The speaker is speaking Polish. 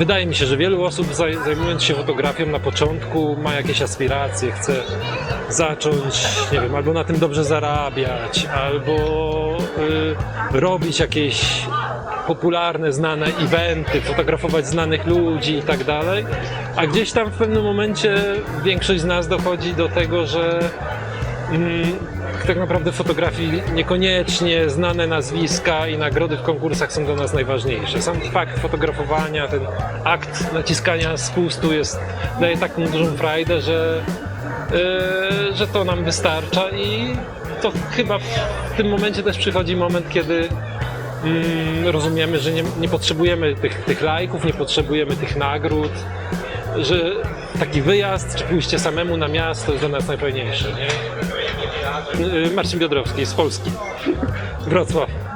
wydaje mi się, że wielu osób zaj- zajmując się fotografią na początku ma jakieś aspiracje, chce zacząć, nie wiem, albo na tym dobrze zarabiać, albo y, robić jakieś popularne, znane eventy, fotografować znanych ludzi i tak dalej. A gdzieś tam w pewnym momencie większość z nas dochodzi do tego, że tak naprawdę fotografii niekoniecznie znane nazwiska i nagrody w konkursach są dla nas najważniejsze. Sam fakt fotografowania, ten akt naciskania spustu jest, daje taką dużą frajdę, że, yy, że to nam wystarcza i to chyba w tym momencie też przychodzi moment, kiedy mm, rozumiemy, że nie, nie potrzebujemy tych, tych lajków, nie potrzebujemy tych nagród, że taki wyjazd czy pójście samemu na miasto jest dla nas najfajniejsze. Nie? Marcin Biodrowski z Polski, Wrocław.